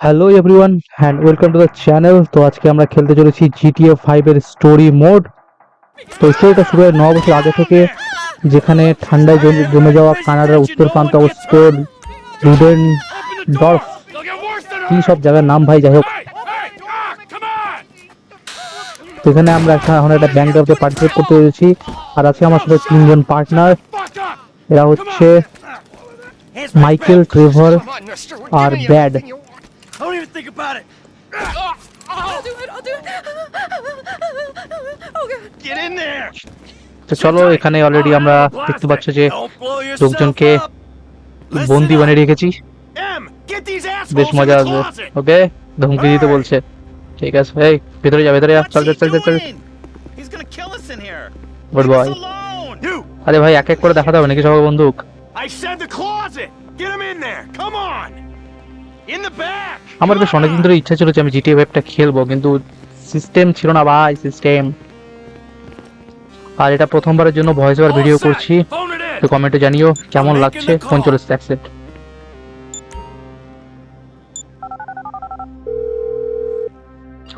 Hello everyone and welcome to the channel তো আজকে আমরা খেলতে চলেছি জিটিএ ফাইভের স্টোরি মোড তো স্টোরিটা শুরু হয় ন বছর আগে থেকে, যেখানে ঠান্ডায় জমে যাওয়া কানাডার উত্তর প্রান্তে অবস্থিত worse than কি সব জায়গার নাম ভাই, যাই হোক। এখানে আমরা একটা এখন একটা ব্যাংক ড্রাফটে পার্টিসিপেট করতে পেরেছি আর আছে আমার সাথে তিনজন পার্টনার এরা হচ্ছে Michael Trevor R Brad you- Don't even think about it. I'll do it. I'll do it. Oh god. Get in there. তো চলো এখানে অলরেডি আমরা দেখতে পাচ্ছ যে লোকজনকে বন্দি. বানিয়ে রেখেছি বেশ মজা আসবে. ওকে ধমকি দিতে বলছে ঠিক আছে এই ভেতরে যা ভেতরে যা চল চল চল চল. গুড বয় আরে ভাই এক এক করে দেখাতে হবে নাকি সবার বন্দুক I said the closet. Get him in there. Come on. আমার বেশ অনেকদিন ধরে ইচ্ছা ছিল যে আমি জিটিএ ওয়েবটা খেলব কিন্তু সিস্টেম ছিল না ভাই সিস্টেম আর এটা প্রথমবারের জন্য ভয়েস ওভার ভিডিও করছি. তো কমেন্টে জানিও কেমন লাগছে. ফোন চলেছে অ্যাকসেপ্ট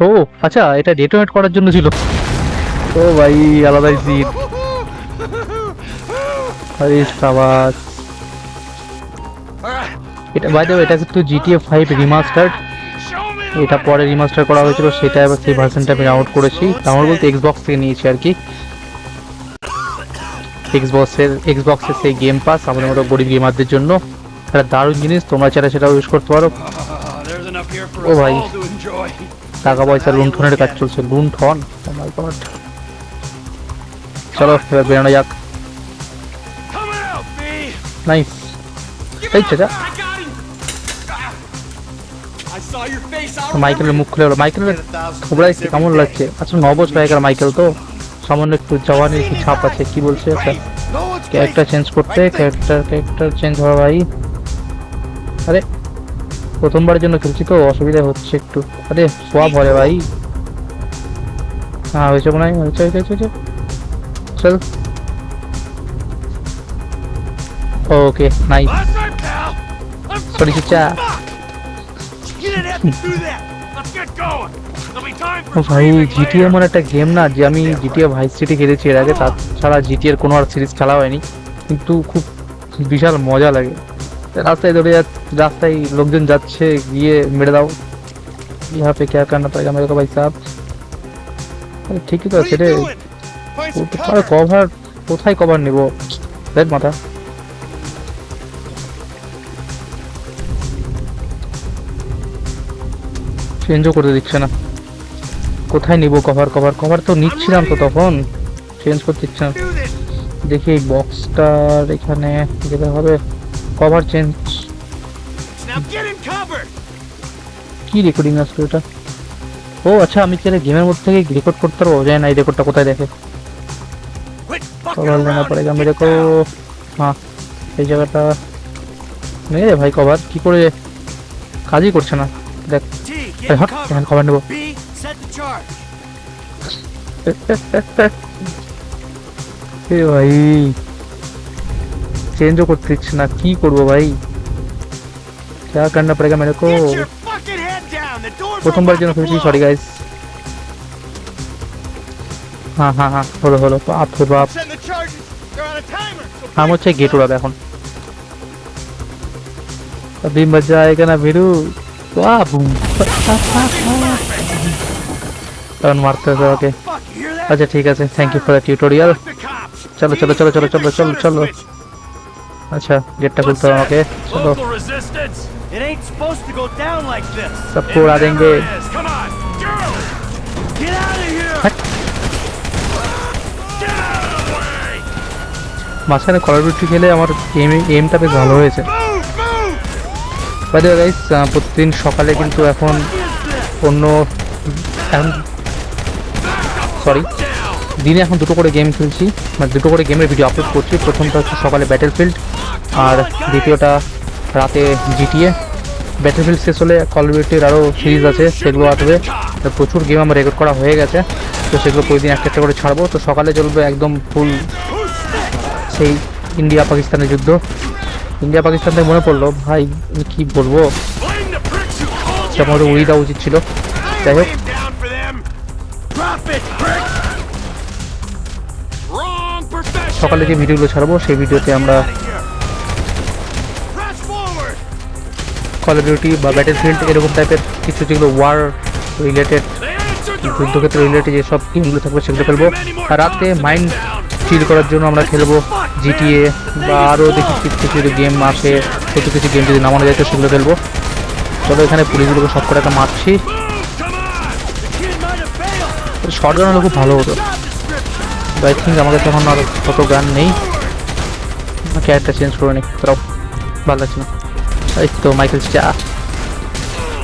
ও আচ্ছা এটা ডেটোনেট করার জন্য ছিল। ও ভাই আলাদাই সিট আরে সাবাস. এটা বাই দ্য এটা কিন্তু জিটিএ ফাইভ রিমাস্টার্ড এটা পরে রিমাস্টার করা হয়েছিল, সেটা এবার সেই ভার্সনটা আমি ডাউনলোড করেছি। ডাউনলোড বলতে এক্সবক্স থেকে নিয়েছি আর কি। এক্সবক্সের এক্সবক্সের সেই গেম পাস আমাদের মতো গরিব গেমারদের জন্য। একটা দারুণ জিনিস, তোমরা চাইলে সেটা ইউজ করতে পারো। us ভাই। টাকা পয়সা লুণ্ঠনের কাজ চলছে, লুণ্ঠন। Oh. চলো বেরোনো যাক. নাইস এই, চাচা। মাইকেলের মুখ খুলে গেলো মাইকেলের খবরা দেখতে কেমন লাগছে? আচ্ছা ন বছর আগেকার মাইকেল তো। সামান্য একটু জওয়ানির কি ছাপ আছে কি বলছে? একটা ক্যারেক্টার চেঞ্জ করতে ক্যারেক্টার ক্যারেক্টার চেঞ্জ হওয়া ভাই। আরে প্রথমবারের জন্য খেলছি তো অসুবিধা হচ্ছে একটু। আরে সোয়াব হলে ভাই। হ্যাঁ হয়েছে মনে হয় হয়েছে হয়েছে হয়েছে, চল। ওকে নাই সরি চিচা। ভাই screaming জিটিএ later. এমন একটা গেম না যে আমি জিটিএ ভাইস সিটি খেলেছি এর আগে তাছাড়া জিটিএর কোনো আর সিরিজ খেলা হয়নি কিন্তু খুব বিশাল মজা লাগে রাস্তায় ধরে যা- রাস্তায় লোকজন যাচ্ছে গিয়ে মেরে দাও यहाँ पे क्या करना पड़ेगा मेरे को भाई साहब আরে ঠিকই তো What আছে are রে you doing? Find some আরে cover. কভার কোথায় কভার নেব দেখ মাথা চেঞ্জও করতে দিচ্ছে না। কোথায় নিব কভার কভার কভার তো নিচ্ছিলাম তো তখন। চেঞ্জ করতে দিচ্ছে না। দেখি এই বক্সটার এখানে যেতে হবে? কভার চেঞ্জ কি রেকর্ডিং আসলো এটা? ও আচ্ছা আমি তাহলে গেমের মধ্যে থেকে রেকর্ড করতে পারব? যায় না এই রেকর্ডটা কোথায় দেখে। কভার লেনা পড়ে আমি দেখো। হ্যাঁ এই জায়গাটা। নেই রে ভাই কভার কি করে? কাজই করছে না। দেখ Hot covered. এখানে কভার নেবো B, set the charge. এ ভাই চেঞ্জও করতে দিচ্ছে না কি করবো ভাই क्या करना पड़ेगा मेरे को Get your fucking head down. The door's প্রথমবার about জন্য to ফেলছি blow. সরি গাইস হ্যাঁ হ্যাঁ হ্যাঁ হলো হলো বাপ রে বাপ Send the charges. They're on a timer. So আম হচ্ছে গেট উড়াবে এখন अभी मजा आएगा ना वीरू বাবু কারণ মারতেছে ওকে আচ্ছা ঠিক আছে thank you for the tutorial চলো চলো চলো চলো চলো চলো চলো। আচ্ছা গেটটা খুলতে হবে আমাকে চলো। সব কোড়া দেঙ্গে মাঝখানে কলার খেলে আমার এম এমটা বেশ ভালো হয়েছে। বাই দ্য গাইস প্রতিদিন সকালে কিন্তু এখন অন্য সরি দিনে এখন দুটো করে গেম খেলছি মানে দুটো করে গেমের ভিডিও আপলোড করছি। প্রথমটা হচ্ছে সকালে ব্যাটেল ফিল্ড আর দ্বিতীয়টা রাতে জিটিএ ব্যাটেল ফিল্ড শেষ হলে কল ডিউটির আরও সিরিজ আছে, সেগুলো আসবে। প্রচুর গেম আমার রেকর্ড করা হয়ে গেছে, তো সেগুলো প্রতিদিন একটা একটা করে ছাড়বো। তো সকালে চলবে একদম ফুল সেই ইন্ডিয়া পাকিস্তানের যুদ্ধ। ইন্ডিয়া পাকিস্তান থেকে মনে পড়ল, ভাই কি বলব উড়িয়ে দেওয়া উচিত ছিল যাই হোক. সকালে যে ভিডিওগুলো ছাড়বো, সেই ভিডিওতে আমরা. কল অফ ডিউটি বা ব্যাটেল ফিল্ড এরকম টাইপের কিছু যেগুলো ওয়ার রিলেটেড যুদ্ধক্ষেত্র রিলেটেড যেসব গেমগুলো থাকবে, সেগুলো খেলব আর রাতে মাইন্ড চিল করার জন্য আমরা খেলব জিটিএ বা আরও দেখি কিছু কিছু যদি গেম আসে কিছু কিছু গেম যদি নামানো যায় তো সেগুলো খেলব। চলো এখানে পুলিশগুলোকে সব কটাকে মারছি। Move, come on. The kid might have failed. Shotgun হলে খুব ভালো হতো। আই থিঙ্ক আমার কাছে এখন আর কত গান নেই। ক্যারেক্টার চেঞ্জ করে নি তাও ভালো লাগছে না। এই তো মাইকেল চিচা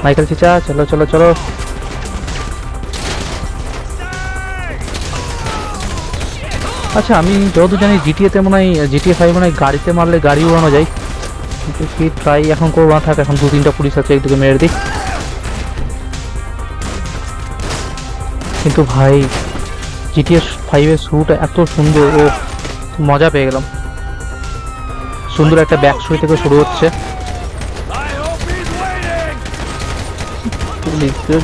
মাইকেল চিচা চলো চলো চলো। আচ্ছা আমি যতদূর জানি জিটিএতে মনে হয় জিটিএ ফাইভ মনে হয় গাড়িতে মারলে গাড়ি উড়ানো যায়। কিন্তু কি ট্রাই এখন করব না থাক এখন দু তিনটা পুলিশ আছে একদিকে মেরে দিই। কিন্তু ভাই জিটিএস ফাইভের শুরুটা এত সুন্দর ও মজা পেয়ে গেলাম। সুন্দর একটা ব্যাক স্টোরি থেকে শুরু হচ্ছে।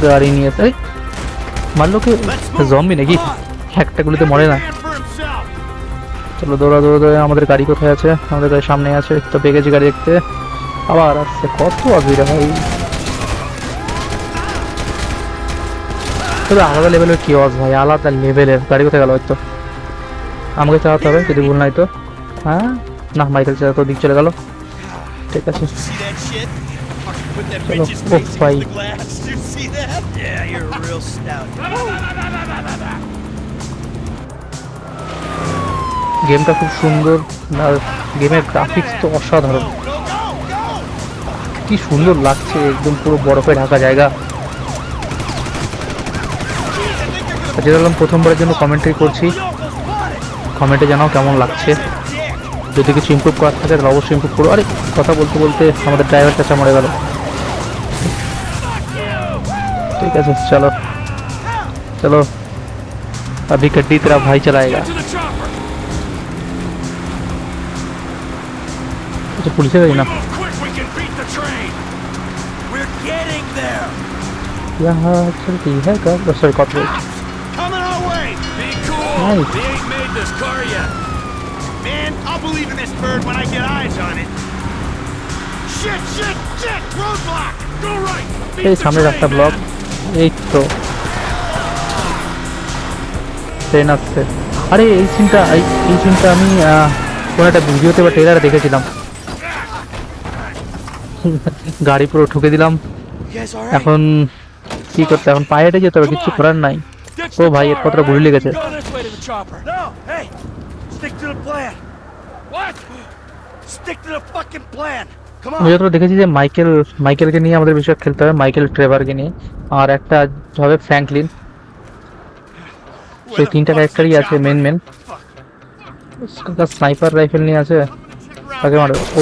গাড়ি নিয়ে এই, মারলো কি? জম্বি নাকি? একটা গুলিতে মরে না. চলো দৌড়া দৌড়া দৌড়া আমাদের গাড়ি কোথায় আছে? আমাদের গাড়ি সামনে আছে তো পেয়ে গেছি গাড়ি দেখতে। আবার আসছে কত অসুবিধা ভাই। তবে আলাদা লেভেলের কি অস ভাই? আলাদা লেভেলের গাড়ি কোথায় গেল হয়তো আমাকে চালাতে হবে যদি ভুল নাই তো। হ্যাঁ? না মাইকেল চালা তো দিক চলে গেল। ঠিক আছে। See that? Shit? গেমটা খুব সুন্দর আর গেমের গ্রাফিক্স তো অসাধারণ Go, go, go! কি সুন্দর লাগছে একদম পুরো বরফে ঢাকা জায়গা আর যেটা বললাম প্রথমবারের জন্য কমেন্ট্রি করছি কমেন্টে জানাও কেমন লাগছে যদি কিছু ইমপ্রুভ করার থাকে তাহলে অবশ্যই ইমপ্রুভ করো আরে কথা বলতে বলতে আমাদের ড্রাইভার চাচা মরে গেল ঠিক আছে চলো চলো अभी गड्डी तेरा भाई चलाएगा train. We're getting there! यहाँ चलती है car sorry corporate Coming our way. Be cool. Nice. We ain't made this car yet. Man, I'll believe in this bird when I get eyes on it. Shit, shit, shit! Roadblock! Go right! Beat এই the সামনে train, রাস্তা man. Block এই তো train আসছে আরে এই সিনটা এই এই সিনটা আমি আহ, কোনো একটা ভিডিওতে বা ট্রেলারে দেখেছিলাম গাড়ি পুরো ঠুকে দিলাম? এখন কি করতে এখন পায়ে হেঁটে যেতে হবে কিচ্ছু করার নাই। ও ভাই এর গুলি alright? লেগেছে আমি যতটা দেখেছি যে মাইকেল মাইকেলকে নিয়ে আমাদের বেশিরভাগ খেলতে হবে মাইকেল ট্রেভারকে নিয়ে। আর একটা হবে ফ্র্যাঙ্কলিন। সেই তিনটা ক্যারেক্টারই আছে মেন মেন স্নাইপার রাইফেল নিয়ে আছে। তাকে মারো ও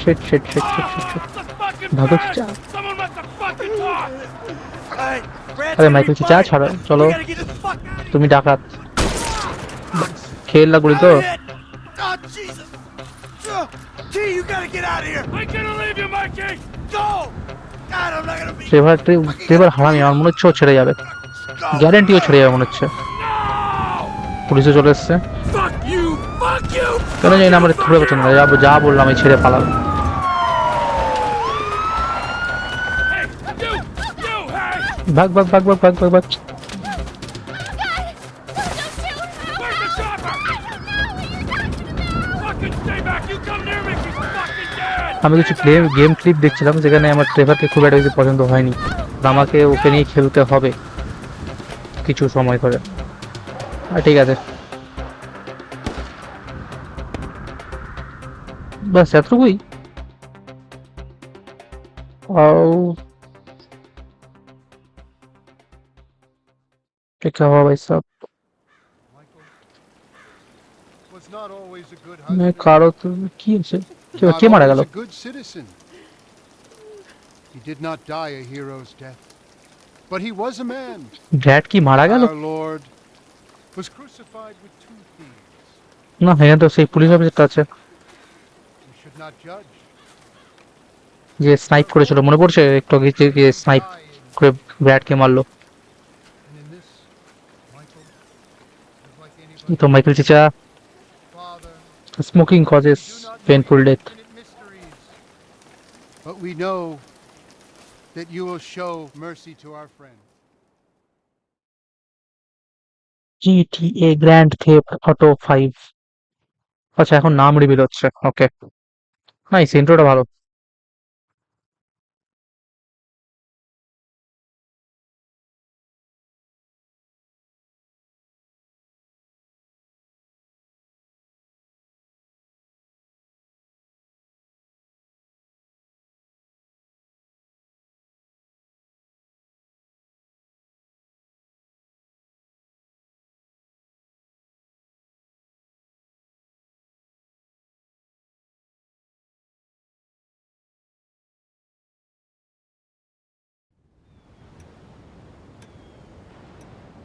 shit shit shit shit shit ভাগো bird! চা Someone must have fucking talk! Alright, Brad, আরে মাইকেল চা ছাড়ো চলো তুমি ডাকাত খেল লাগলি তো! Oh! Uh. ট্রেভার ট্রেভার হারামি আমার মনে হচ্ছে ছেড়ে যাবে! গ্যারেন্টিও ছেড়ে যাবে মনে হচ্ছে No! চলে এসছে কেন জানি না আমার থুড়ে পছন্দ না যা বললাম এই ছেড়ে পালাবে! ভাগ ভাগ ভাগ ভাগ ভাগ ভাগ ভাগ! আমি কিছু প্লে গেম ক্লিপ দেখছিলাম, যেখানে আমার ট্রেভারকে খুব একটা বেশি পছন্দ হয়নি আমাকে ওকে নিয়ে খেলতে হবে কিছু সময় করে ঠিক আছে बस Basta frui. Wow. क्या हुआ भाई साहब मैं कारो तो की से क्यों क्यों मारा गया लोग he did not die a hero's death but he was a man dad की मारा गलो our lord was crucified with two thieves ना है तो सही पुलिस ऑफिसर का अच्छा যে স্নাইপ করেছিল মনে পড়ছে একটু আগে যে স্নাইপ করে ব্র্যাডকে মারলো? তো Michael চিচা smoking causes painful death But we know that you will show mercy to our friend. GTA Grand Theft Auto 5. আচ্ছা এখন নাম রিভিল হচ্ছে ওকে নাইস ইন্ট্রোটা ভালো।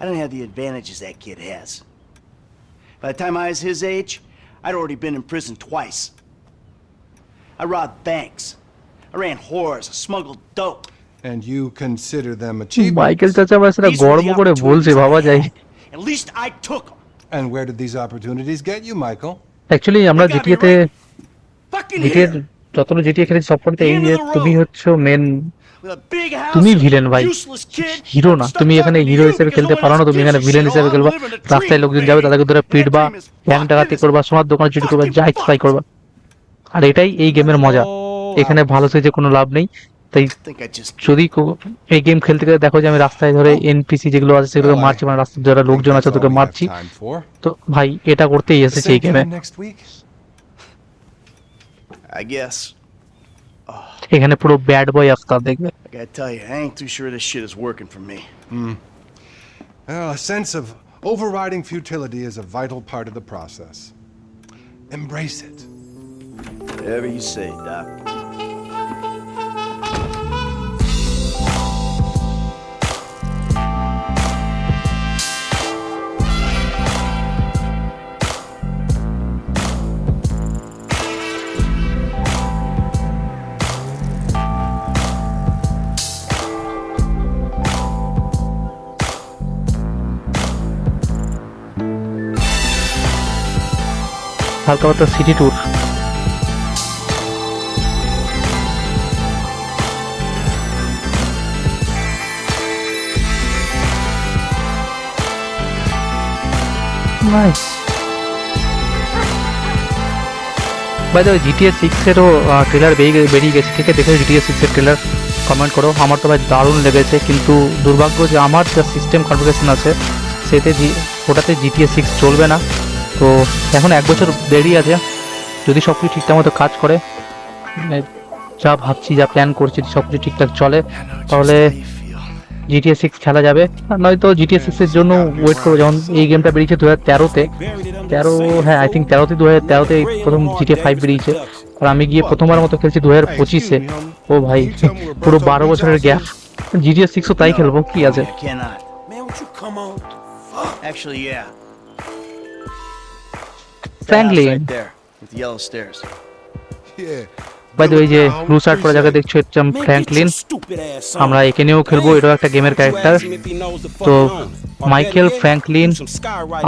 I don't have the advantages that kid has. By the time I was his age, I'd already been in prison twice. I robbed banks. I ran whores. I smuggled dope. And you consider them achievements? Michael চাচা ভাই সেটা These were গর্ব the করে বলছে opportunities I ভাবা যায় had. At least I took them. And where did these opportunities get you, Michael? Actually আমরা You got me জিটিএতে right Fucking জিটিএর here. যতটা জিটিএ খেলেছি সব কটাতে এই The end যে of the তুমি road. হচ্ছে মেন তুমি ভিলেন ভাই। হিরো না। তুমি এখানে হিরো হিসেবে খেলতে পারো না। তুমি এখানে ভিলেন. হিসেবে Oh, খেলবা। রাস্তায় লোকজন যাবে তাদেরকে ধরে পিটবা ব্যাংক ডাকাতি করবা সোনার দোকানে চুরি করবা যা fucked. করবা। আর এটাই এই গেমের মজা। এখানে ভালো সেজে কোনো লাভ নেই। তাই যদি এই গেম খেলতে গেলে দেখো যে আমি রাস্তায় ধরে এনপিসি যেগুলো আছে সেগুলো মারছি মানে রাস্তায় যারা লোকজন আছে তোকে মারছি। তো ভাই এটা করতেই এসেছে এই গেমে? I guess. এখানে পুরো ব্যাড বয় আফতার দেখবে I gotta tell you, I ain't too sure this shit is working for me. Well, a sense of overriding futility is a vital part of the process. Embrace it. Whatever you say, Doc. হালকা পাতলা city tour nice by the GTS সিক্সেরও trailer বেরিয়ে বেরিয়ে গেছে। কে কে দেখে GTS সিক্সের trailer comment করো। আমার তো ভাই দারুণ লেগেছে, কিন্তু দুর্ভাগ্য যে আমার যা সিস্টেম কনফিগারেশন আছে, সেতে ওটাতে জিটিএস সিক্স চলবে না। তো এখন এক বছর দেরি আছে। যদি সব কিছু ঠিকঠাক মতো কাজ করে মানে যা ভাবছি যা প্ল্যান করছি সব কিছু ঠিকঠাক চলে তাহলে জিটিএ সিক্স খেলা যাবে। আর নয়তো জিটিএ সিক্স এর জন্য ওয়েট করব যেমন এই গেমটা বেরিয়েছে দু হাজার তেরোতে তেরো হ্যাঁ আই থিঙ্ক তেরোতে দু হাজার তেরোতে প্রথম জিটিএ ফাইভ বেরিয়েছে। আর আমি গিয়ে প্রথমবার মতো খেলছি দু হাজার পঁচিশে। ও ভাই পুরো বারো বছরের গ্যাপ জিটিএ সিক্সও তাই খেলব কি আছে? Franklin Right there, with the yellow stairs. Yeah. By the ওই যে ব্লু শার্ট পরে যাকে দেখছো হচ্ছে ফ্র্যাঙ্কলিন আমরা একে নিয়েও খেলবো এটাও একটা গেমের ক্যারেক্টার তো মাইকেল ফ্র্যাঙ্কলিন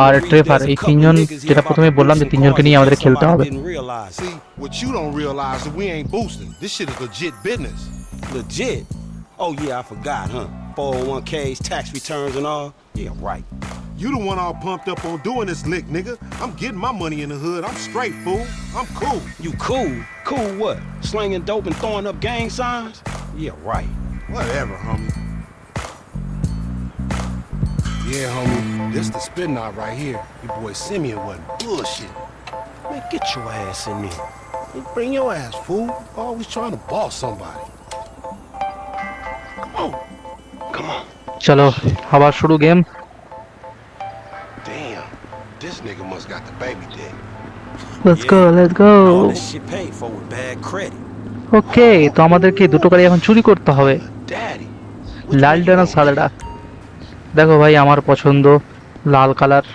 আর ট্রেভার এই তিনজন যেটা প্রথমে বললাম যে তিনজনকে নিয়ে আমাদের খেলতে হবে See, what you don't realize is we ain't boosting. This shit is legit business. Legit. Oh yeah, I forgot, huh? 401ks, tax returns and all. Yeah, right. You the one all pumped up on doing this lick, nigga. I'm getting my money in the hood. I'm straight, fool. I'm cool. You cool? Cool what? Slinging dope and throwing up gang signs? Yeah, right. Whatever, homie. Yeah, homie. This the spin knot right here. Your boy Simeon wasn't bullshit. Man, get your ass in there. Hey, Bring your ass, fool. Always trying to boss somebody. Come on. Come on. চলো আবার শুরু game Damn. This nigga must got the baby dick. for with bad credit. Okay তো আমাদেরকে দুটো গাড়ি এখন চুরি করতে হবে Daddy. লাল ডানা সাদাটা দেখো ভাই আমার পছন্দ লাল কালার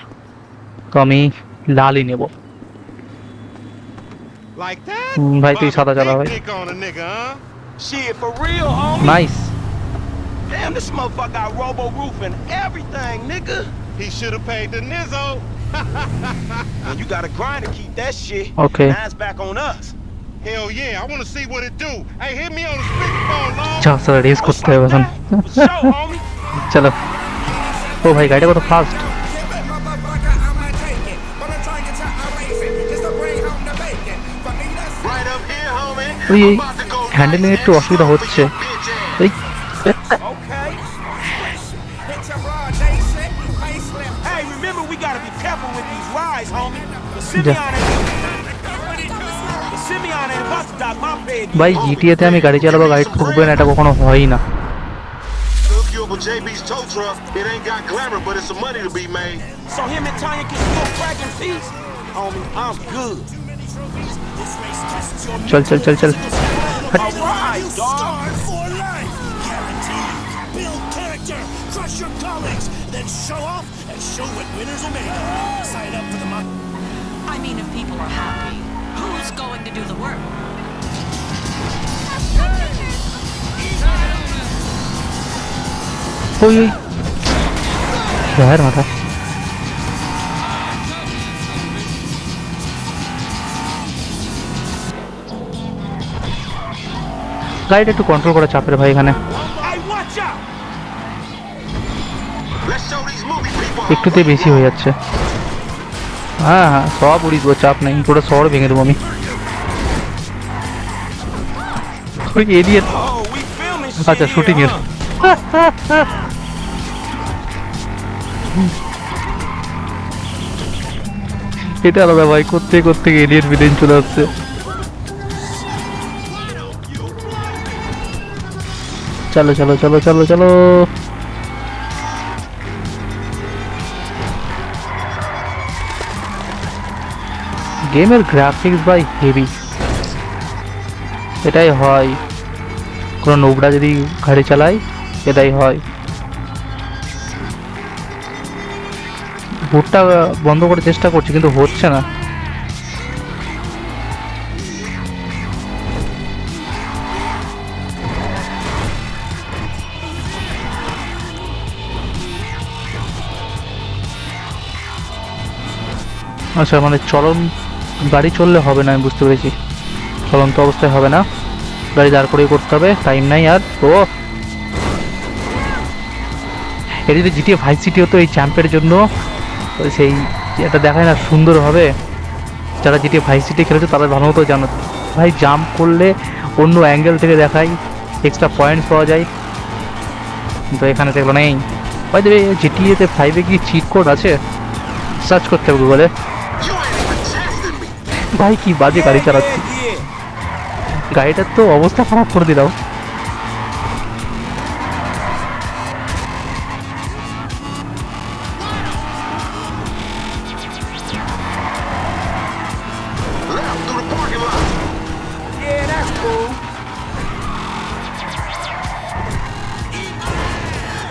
তো আমি লালই নেব Like that? হুম, ভাই তুই সাদা চালা ভাই. Nice Damn, this motherfucker got robo roof and everything, nigga. He should have paid the Nizzo. And you gotta grind to keep that shit. Okay. Now it's back on us. Hell yeah, I want to see what it do. Hey, hit me on the speakerphone, long. যা sir race করতে হবে এখন For sure, homie. চলো ও ভাই গাড়িটা কত fast Right up here, homie. ওই I'm about to go handling একটু অসুবিধা হচ্ছে again, ভাই homie. জিটিএতে আমি গাড়ি চালাবো গাড়ি ঠুকবে না এটা কখনো হয়ই না Hook you up with JB's tow truck. It ain't got glamour, but it's some money to be made. So him and Tanya can still crack in peace? Homie, I'm good. চল চল চল চল All right, dog. for life. Guaranteed. Build character. Crush your colleagues. Then show off and show what winners are made of. Sign up for the month. I mean, if people are happy, who's going to do the work? ওই ওই হ্যাঁ মাথা গাড়িটা একটু control করে চাপের ভাই এখানে Hey, watch! Let's show these movie people. একটুতে বেশি হয়ে যাচ্ছে হ্যাঁ হ্যাঁ সব উড়িয়ে চাপ নেই, পুরো শহর ভেঙে দেবো আমি। ওই এরিয়ার আচ্ছা শুটিং এর? এটা আলাদা ভাই করতে করতে এলিয়েন ভিলেন চলে আসছে। চলো চলো চলো চলো চলো। গেমের গ্রাফিক্স বাই হেভি এটাই হয়। কোনো নোবরা যদি গাড়ি চালায়, এটাই হয়। ভোটটা বন্ধ করার চেষ্টা করছি, কিন্তু হচ্ছে না। আচ্ছা মানে চলন গাড়ি চললে হবে না, আমি বুঝতে পেরেছি। চলন্ত অবস্থায় হবে না। গাড়ি দাঁড় করেই করতে হবে টাইম নাই আর। তো এটা যদি জিটিএ ভাই সিটি হতো এই চ্যাম্পের জন্য। সেই এটা দেখায় না, সুন্দর হবে। যারা জিটিএ ভাই সিটি খেলেছে তারা ভালো মতো জানো। ভাই জাম্প করলে অন্য অ্যাঙ্গেল থেকে দেখায় এক্সট্রা পয়েন্টস পাওয়া যায়। কিন্তু এখানে সেগুলো নেই। ভাই দেবে জিটিএতে ফাইভে কি চিট কোড আছে? সার্চ করতে হবে গুগলে ভাই, কি বাজে গাড়ি চালাচ্ছি। গাড়িটার তো অবস্থা খারাপ করে দিলাম.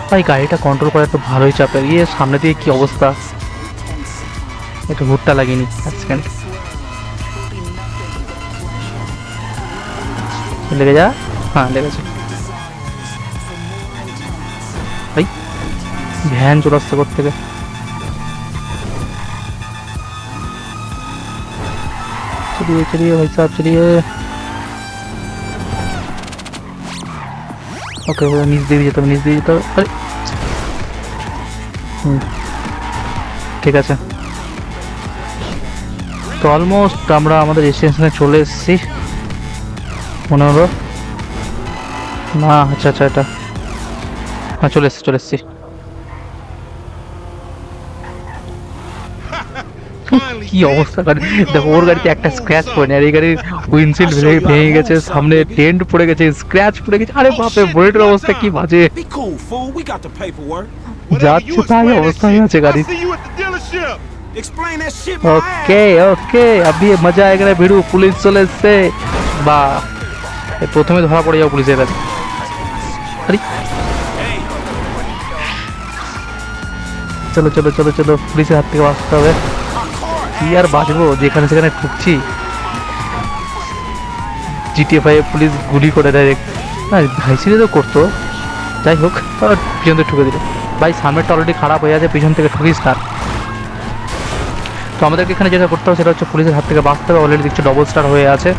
ভাই, গাড়িটা কন্ট্রোল করা একটু ভালোই চাপের ইয়ে সামনে দিয়ে কি অবস্থা? একটু ভুট্টা লাগিনি, এক লেগে যা হ্যাঁ লেগেছে ভাই ভ্যান চলে আসছে কোথা থেকে चलिए चलिए भाई साहब चलिए ওকে ওকে নিচ দিয়ে যেতে হবে নিচ দিয়ে যেতে হবে আরে হুম ঠিক আছে তো অলমোস্ট আমরা আমাদের স্টেশনে চলে এসেছি মনে হলো না আচ্ছা আচ্ছা এটা। হ্যাঁ চলে এসছি চলে এসছি। কি অবস্থা গাড়ি? দেখো ওর গাড়িতে একটা স্ক্র্যাচ পড়েনি আর এই গাড়ির উইন্ডশিল্ড ভেঙে ভেঙে গেছে সামনে টেন্ট পড়ে গেছে স্ক্র্যাচ পড়ে গেছে। আরে বাপে বুলেটের অবস্থা কি বাজে. যাচ্ছে তাই অবস্থা হয়ে আছে গাড়ি ওকে ওকে আবি মজা আয়েগা ভিড়ু পুলিশ চলে এসছে বা এই প্রথমে ধরা পড়ে যাও পুলিশের কাছে। চলো চলো চলো চলো, পুলিশের হাত থেকে বাঁচতে হবে। কি আর বাঁচবো? যেখানে সেখানে ঠুকছি জিটিএ ফাইভ পুলিশ গুলি করে ডাইরেক্ট হ্যাঁ ভাইসিরে তো করতো। যাই হোক আবার পিছন থেকে ঠুকে দিল। ভাই, সামনেরটা অলরেডি খারাপ হয়ে আছে, পিছন থেকে ঠুকিস না। তো আমাদেরকে এখানে যেটা করতে হবে, সেটা হচ্ছে পুলিশের হাত থেকে বাঁচতে হবে। অলরেডি দেখছি ডবল স্টার হয়ে আছে।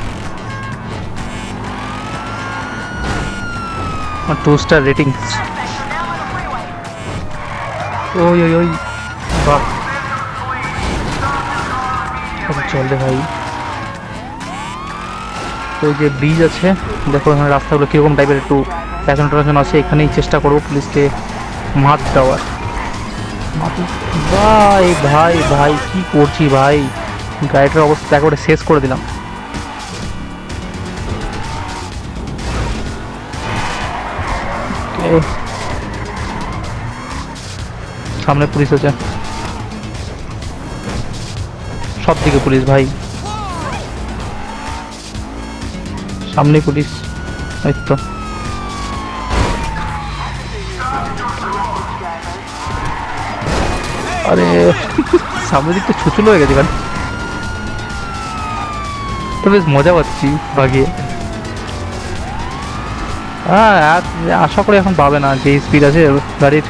টু স্টার রেটিং ওই ওই ওই। বাহ। চল রে ভাই। এই যে ব্রিজ আছে, দেখো এখানে রাস্তাগুলো কীরকম টাইপের একটু প্যাশন ট্যাশন আছে, এখানেই চেষ্টা করব পুলিশকে মাত দেওয়ার। ভাই ভাই ভাই, কি করছি ভাই? গাড়িটার অবস্থা একেবারে শেষ করে দিলাম। সামনে পুলিশ আছে। সব দিকে পুলিশ ভাই। সামনে পুলিশ। এই তো। আরে, সামনের দিকটা ছুচুলো হয়ে গেছে গাড়ি তো বেশ মজা পাচ্ছি বাগিয়ে হ্যাঁ আশা করি এখন পাবে না, যে স্পিড আছে, গাড়ির।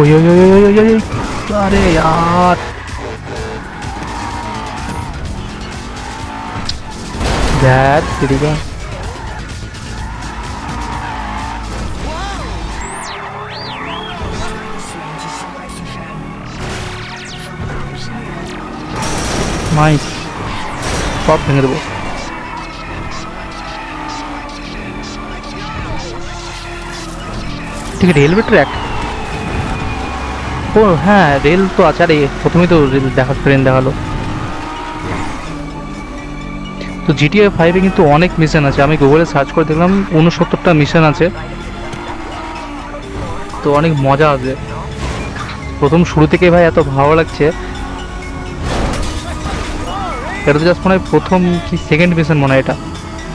ওই ওই ওই ওই ওই আরে আর সিরিকা নাইস সব ভেঙে দেবো। ঠিক আছে রেলওয়ে ট্র্যাক ও হ্যাঁ রেল তো আছে। আরে, প্রথমেই তো রেল দেখা ট্রেন দেখাল। তো জিটিএ ফাইভে কিন্তু অনেক মিশন আছে। আমি গুগলে সার্চ করে দেখলাম উনসত্তরটা মিশন আছে। তো অনেক মজা আসবে প্রথম শুরু থেকে ভাই এত ভালো লাগছে। এটা তো জাস্ট মনে হয় প্রথম কি সেকেন্ড মিশন মনে হয় এটা।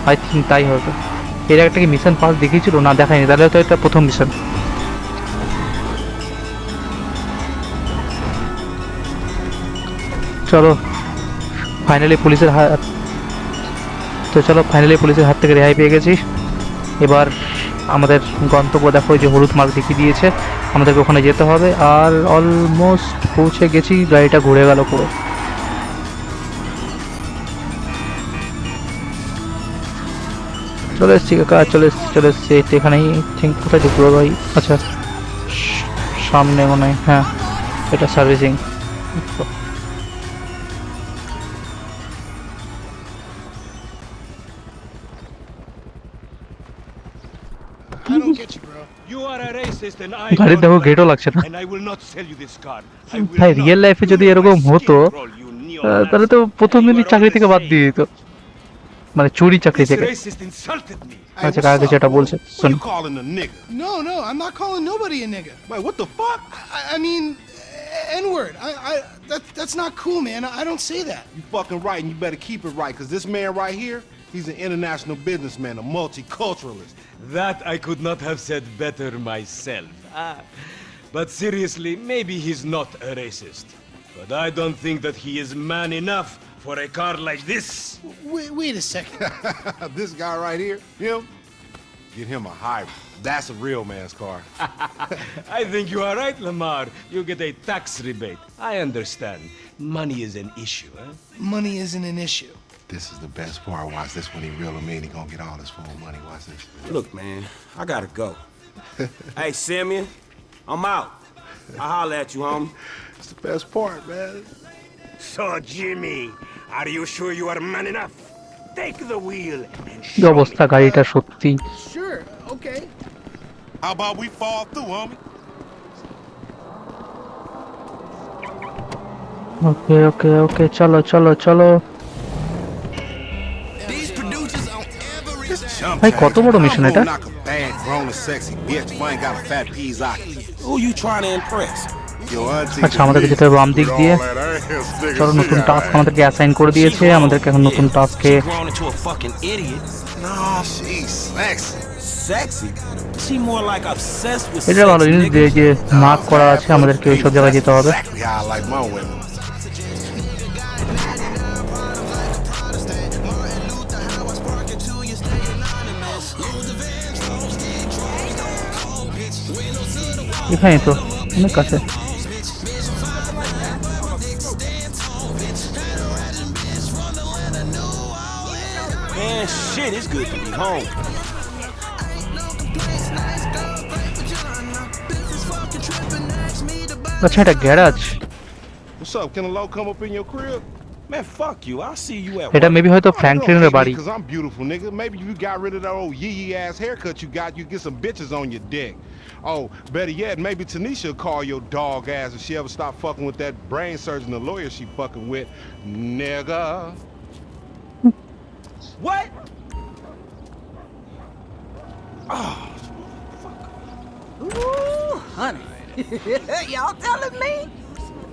আই থিঙ্ক তাই হবে। এর একটা কি মিশন পাস দেখিয়েছিল? না, দেখায়নি। তাহলে তো এটা প্রথম মিশন চলো ফাইনালি পুলিশের হাত তো চলো ফাইনালি পুলিশের হাত থেকে রেহাই পেয়ে গেছি। এবার আমাদের গন্তব্য দেখো যে হলুদ মার্ক দেখিয়ে দিয়েছে। আমাদেরকে ওখানে যেতে হবে। আর অলমোস্ট পৌঁছে গেছি, গাড়িটা ঘুরে গেল পুরো। চলে এসছি কাকা, চলে এসছি চলে এসছি। এখানেই থিঙ্ক কোথায় ঢুকবো ভাই আচ্ছা সামনে মনে হয় হ্যাঁ এটা সার্ভিসিং গাড়ির দেখো গেটও লাগছে না I will not sell you this car. I will ভাই রিয়েল লাইফে যদি এরকম হতো তাহলে তো প্রথম দিনই চাকরি থেকে বাদ দিয়ে দিত মানে চুরি চাকরি থেকে. আচ্ছা কাকে যেটা বলছে শোন a nigga? No, no, I'm not calling nobody a nigga. Wait, what? I, I mean, N word. I, I, that, that's not cool, man. I, I don't say that. You fucking right, and you better keep it right, because this man right here, he's an international businessman, a multiculturalist. That I could not have said better myself. Ah, but seriously, maybe he's not a racist. But I don't think that he is man enough for a car like this. Wait, wait a second. this guy right here, him, get him a hybrid. That's a real man's car. I think you are right, Lamar. You get a tax rebate. I understand. Money is an issue, eh? Money isn't an issue. This is the best part. Watch this when he reel him in. He gonna get all his full money. Watch this. Look, man, I gotta go. hey, Simeon, I'm out. I'll holler at you, homie. It's the best part, man. So, Jimmy, are you sure you are man enough? Take the wheel and কি show অবস্থা গাড়িটা সত্যি Sure, okay. How about we fall through, homie? ওকে ওকে ওকে চলো চলো চলো ভাই কত বড় মিশন এটা? আচ্ছা আমাদেরকে যেতে হবে বাম দিক দিয়ে। চলো নতুন টাস্ক আমাদেরকে অ্যাসাইন করে দিয়েছে। আমাদেরকে এখন নতুন টাস্কে এটা ভালো জিনিস যে মার্ক করা আছে আমাদেরকে ওইসব জায়গায় যেতে হবে। এখানে তো অনেক কাছে Man, shit, it's good to be home. আচ্ছা এটা garage What's up? Can a low come up in your crib? Man, fuck you. I'll see you at এটা work. মেবি হয়তো ফ্র্যাঙ্কলিনের বাড়ি Because I'm beautiful, nigga. Maybe if you got rid of that old yee yee ass haircut you got, you get some bitches on your dick. Oh, better yet, maybe Tanisha will call your dog ass if she ever stop fucking with that brain surgeon, the lawyer she fucking with. Nigga. What? Ooh, honey. Y'all telling me?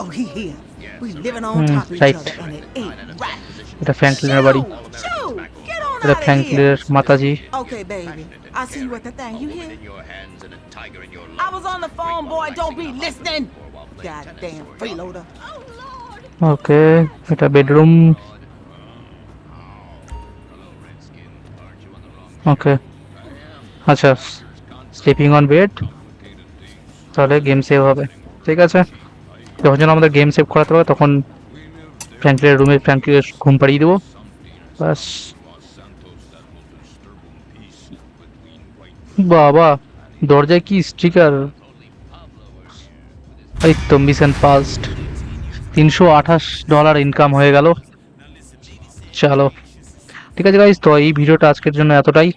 Oh, he here. We living on Hmm, top of each right. other, and it ain't right. এটা ফ্র্যাঙ্কলিনের বাড়ি Shoo, get on এটা out of ফ্র্যাঙ্কলিনের here. Mataji Okay, baby. I see you at the thing. You hear? I was on the phone, boy. Don't be listening. Goddamn freeloader. ওকে এটা bedroom ওকে আচ্ছা sleeping on bed তাহলে game save হবে ঠিক আছে যখন যেন আমাদের game save করাতে হবে, তখন ফ্র্যাঙ্কলিনের রুমে ফ্র্যাঙ্কলিনের ঘুম পাড়িয়ে দেবো। বাস বাবা, দরজায় কি স্টিকার এই তো মিশন পাস্ট তিনশো আঠাশ ডলার ইনকাম হয়ে গেল। চলো। ঠিক আছে গাইজ তো এই ভিডিওটা আজকের জন্য এতটাই।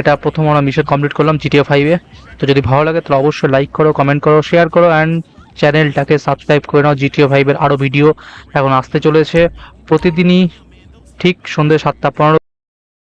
এটা প্রথম আমরা মিশন কমপ্লিট করলাম জিটিএ ফাইভে তো যদি ভালো লাগে তাহলে অবশ্যই লাইক করো কমেন্ট করো শেয়ার করো অ্যান্ড চ্যানেলটাকে সাবস্ক্রাইব করে নাও, জিটিও ফাইভের আরও ভিডিও এখন আসতে চলেছে। প্রতিদিনই ঠিক সন্ধ্যে সাতটা পনেরো